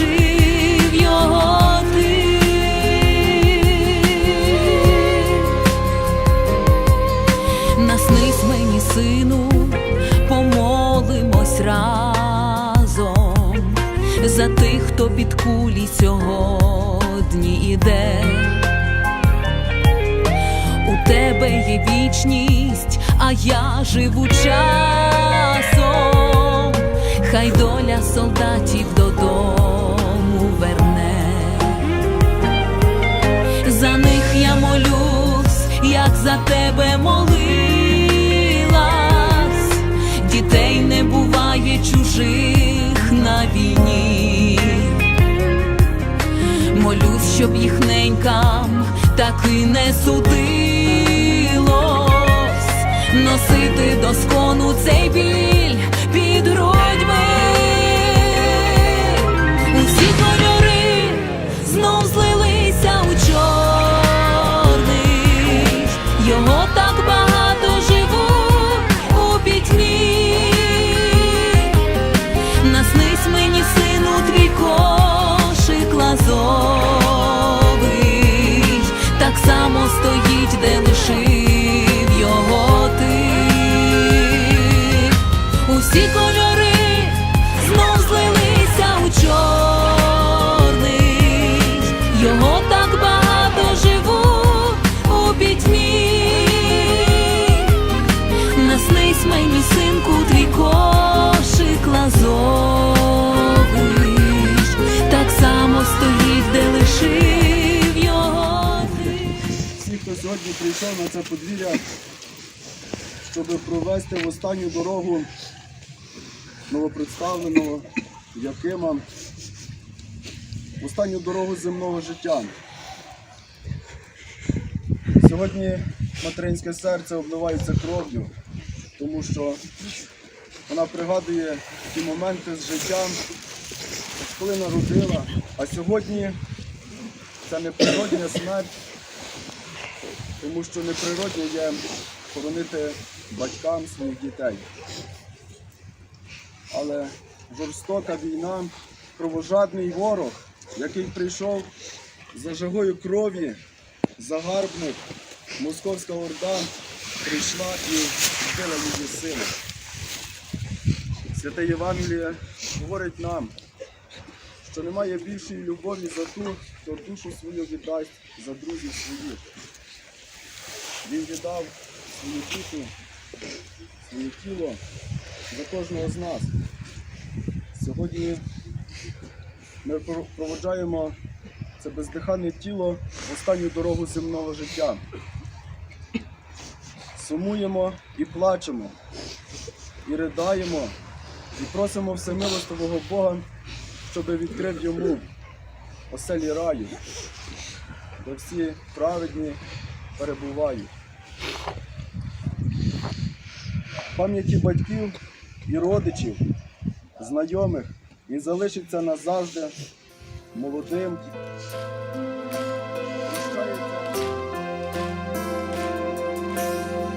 де його ти. Наснись мені, сину, помолимось разом за тих, хто під кулі сьогодні іде. У тебе є вічність, а я живу часом. Хай доля солдатів додому за тебе молилась. Дітей не буває чужих на війні. Молюсь, щоб їх ненькам таки не судилось носити до скону цей біль сьогодні прийшов на це подвір'я, щоб провести в останню дорогу новопредставленого Якима, в останню дорогу земного життя. Сьогодні материнське серце обливається кров'ю, тому що вона пригадує ті моменти з життя, коли народила, а сьогодні це не природня смерть, тому що неприродно є хоронити батькам своїх дітей. Але жорстока війна, кровожадний ворог, який прийшов за жагою крові, загарбник, московська орда прийшла і вбила її сили. Святе Євангеліє говорить нам, що немає більшої любові за ту, хто душу свою віддасть за друзів своїх. Він віддав свою душу, своє тіло за кожного з нас. Сьогодні ми проводжаємо це бездиханне тіло в останню дорогу земного життя. Сумуємо і плачемо, і ридаємо, і просимо всемилостивого Бога, щоб відкрив йому оселі раю, де всі праведні перебувають. В пам'яті батьків і родичів, знайомих він залишиться назавжди молодим.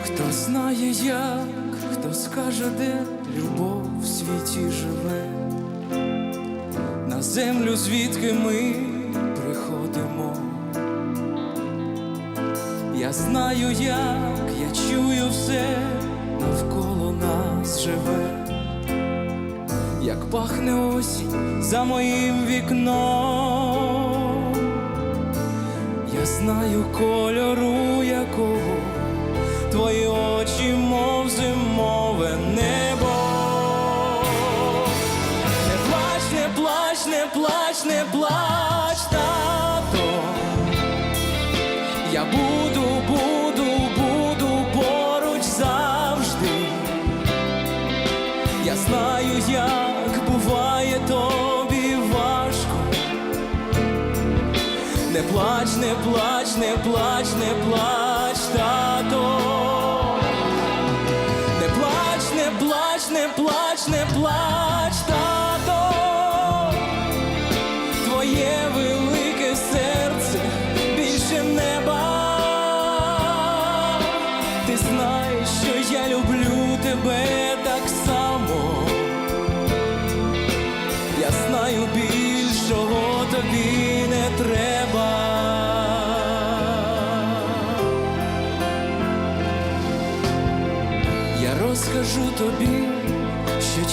Хто знає як, хто скаже, де любов в світі живе, на землю, звідки ми приходимо. Я знаю, як, я чую все живе, як пахне осінь за моїм вікном. Я знаю кольору якого твої очі, мов зимове небо. Не плач, не плач, не плач, не плач, плач, не плач, тато. Не плач, не плач, не плач, не плач,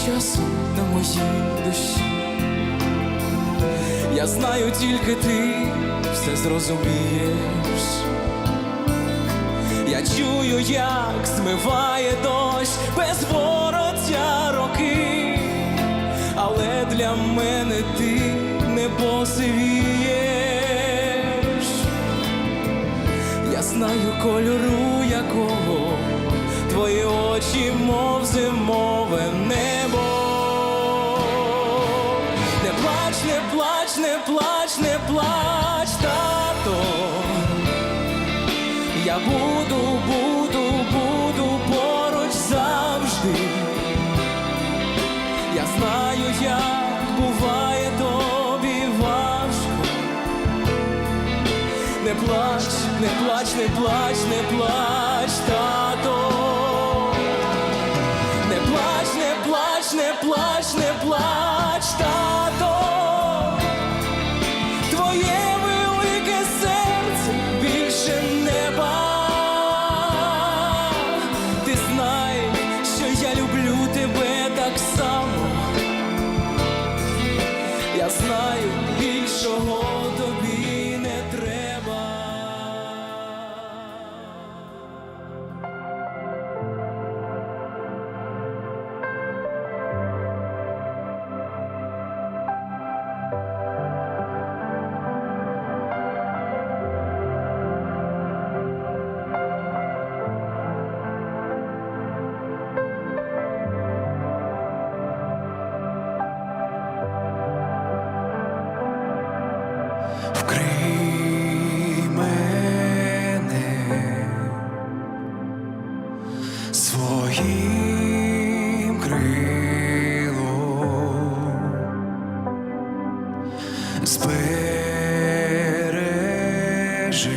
що часу на моїй душі. Я знаю, тільки ти все зрозумієш. Я чую, як змиває дощ без вороття роки, але для мене ти не посивієш. Я знаю кольору якого твої очі, мов зимове небо. Не плач, не плач, не плач, не плач, тато. Не плач, не плач, не плач, не плач, збережи,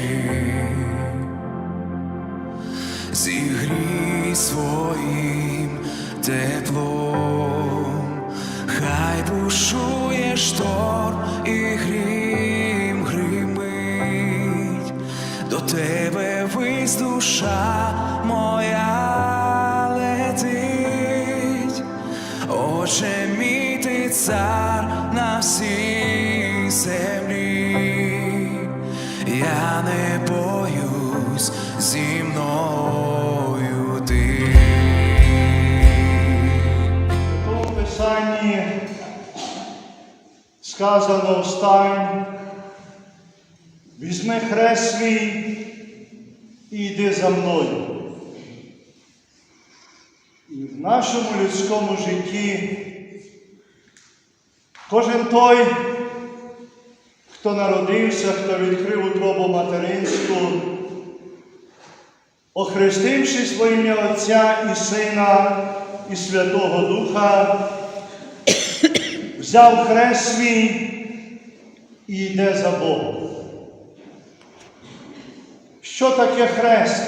зігрій своїм теплом, хай бушує шторм і грім гримить, до тебе вись моя летить, Отче мій ти цар сказано встань, візьми хрест свій і йди за мною. І в нашому людському житті кожен той, хто народився, хто відкрив утробу материнську, охрестившись во ім'я Отця і Сина і Святого Духа, взяв хрест свій і йде за Богом. Що таке хрест?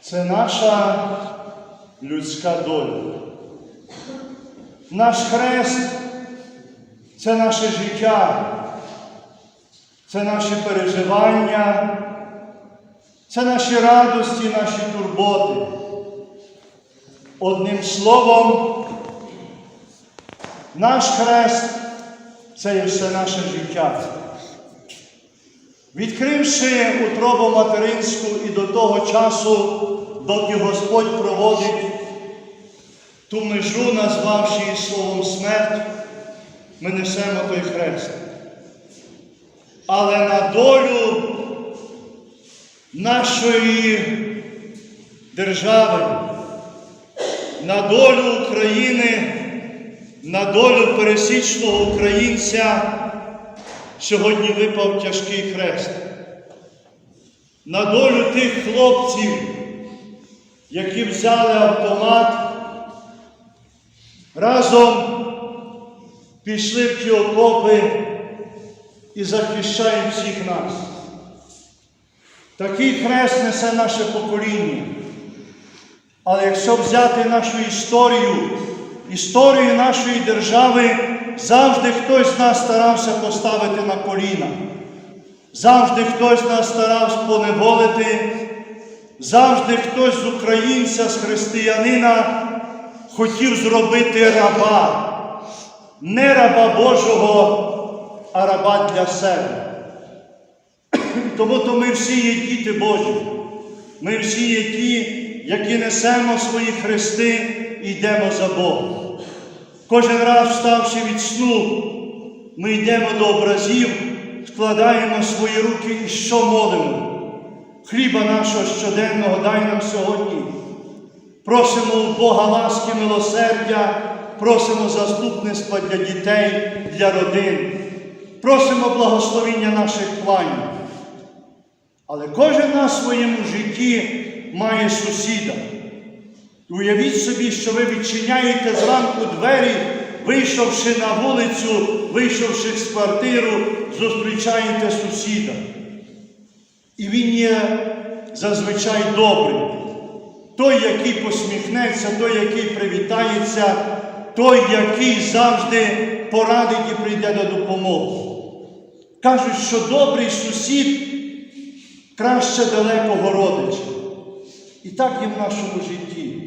Це наша людська доля. Наш хрест це наше життя, це наші переживання, це наші радості, наші турботи. Одним словом, наш хрест це є все наше життя. Відкривши утробу материнську і до того часу, доки Господь проводить ту межу, назвавши її словом смерть, ми несемо той хрест. Але на долю нашої держави, на долю України, на долю пересічного українця сьогодні випав тяжкий хрест. На долю тих хлопців, які взяли автомат, разом пішли в ті окопи і захищають всіх нас. Такий хрест несе наше покоління. Але якщо взяти нашу історію, історію нашої держави, завжди хтось з нас старався поставити на коліна. Завжди хтось нас старався поневолити, завжди хтось з українця, з християнина хотів зробити раба. Не раба Божого, а раба для себе. Тому то ми всі є діти Божі. Ми всі є ті, які несемо свої хрести йдемо за Богом. Кожен раз, вставши від сну, ми йдемо до образів, складаємо свої руки і що молимо? Хліба нашого щоденного дай нам сьогодні. Просимо у Бога ласки, милосердя, просимо заступництва для дітей, для родин, просимо благословіння наших планів. Але кожен на своєму житті має сусіда. Уявіть собі, що ви відчиняєте зранку двері, вийшовши на вулицю, вийшовши з квартиру, зустрічаєте сусіда. І він є зазвичай добрий. Той, який посміхнеться, той, який привітається, той, який завжди порадить і прийде на допомогу. Кажуть, що добрий сусід краще далекого родича. І так є в нашому житті.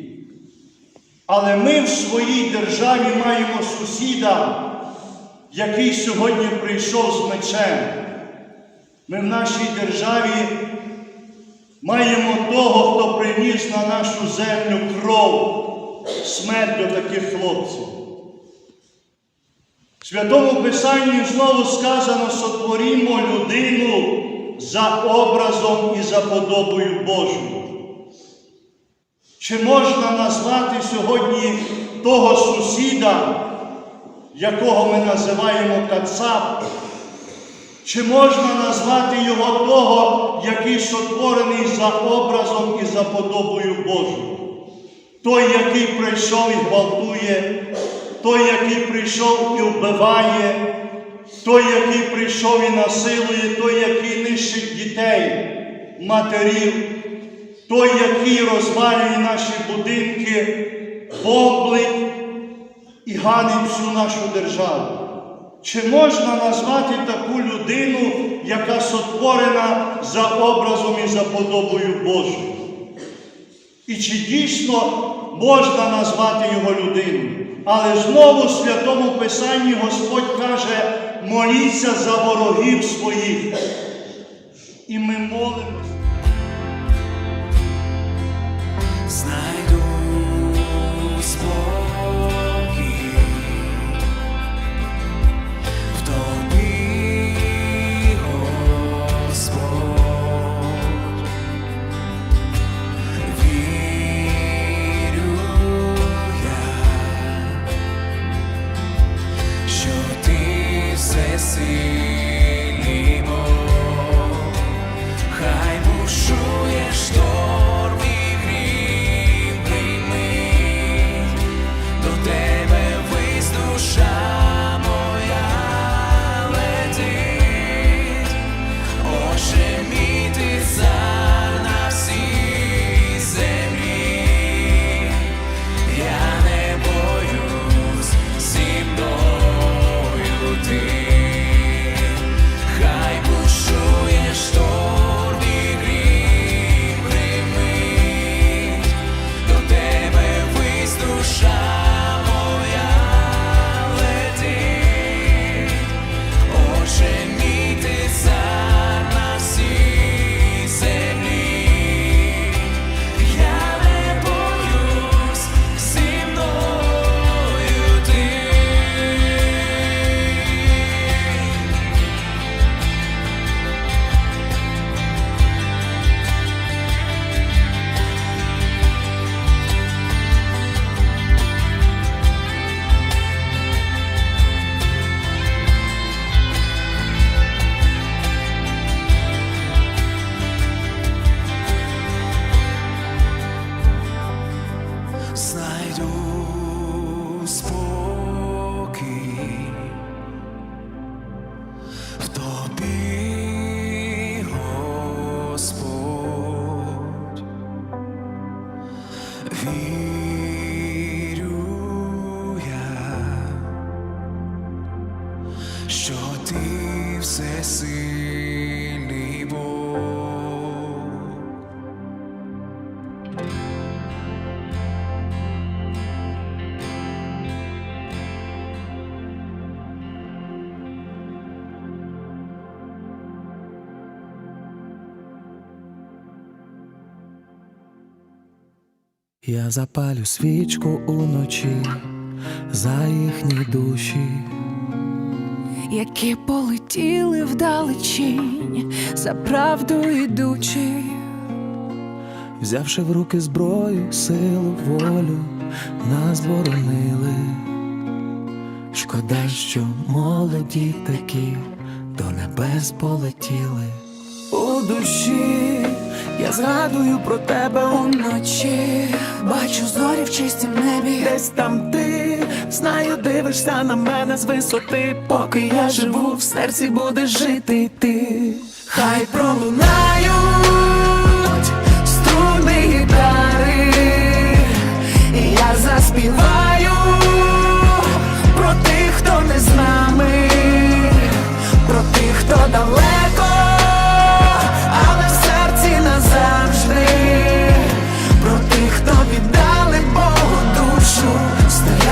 Але ми в своїй державі маємо сусіда, який сьогодні прийшов з мечем. Ми в нашій державі маємо того, хто приніс на нашу землю кров, смерть до таких хлопців. В Святому Писанні знову сказано, сотворімо людину за образом і за подобою Божою. Чи можна назвати сьогодні того сусіда, якого ми називаємо Кацап? Чи можна назвати його того, який сотворений за образом і за подобою Божою? Той, який прийшов і гвалтує, той, який прийшов і вбиває, той, який прийшов і насилує, той, який нищить дітей, матерів, той, який розвалює наші будинки, бомблить і ганить всю нашу державу. Чи можна назвати таку людину, яка сотворена за образом і за подобою Божою? І чи дійсно можна назвати його людиною? Але знову в Святому Писанні Господь каже, моліться за ворогів своїх. І ми молимося. знайду Я запалю свічку уночі за їхні душі. які полетіли вдалечінь, за правду ідучи. Взявши в руки зброю, силу, волю, нас боронили. Шкода, що молоді такі до небес полетіли. У душі я згадую про тебе Уночі. Бачу зорі в чистім небі. Десь там ти, знаю, дивишся на мене з висоти, поки я живу, в серці будеш жити ти. Хай пролунають струни гітари, я заспіваю про тих, хто не з нами, про тих, хто далеко,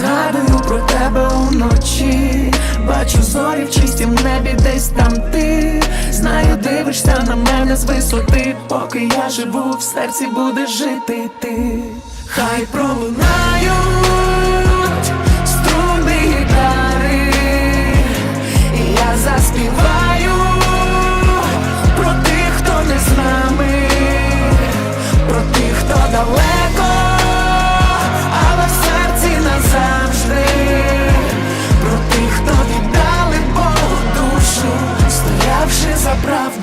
згадую про тебе уночі, бачу зорі в чистім небі, десь там ти. Знаю, дивишся на мене з висоти, поки я живу, в серці будеш жити ти. Хай пролунають струни гітари, і я заспіваю правду.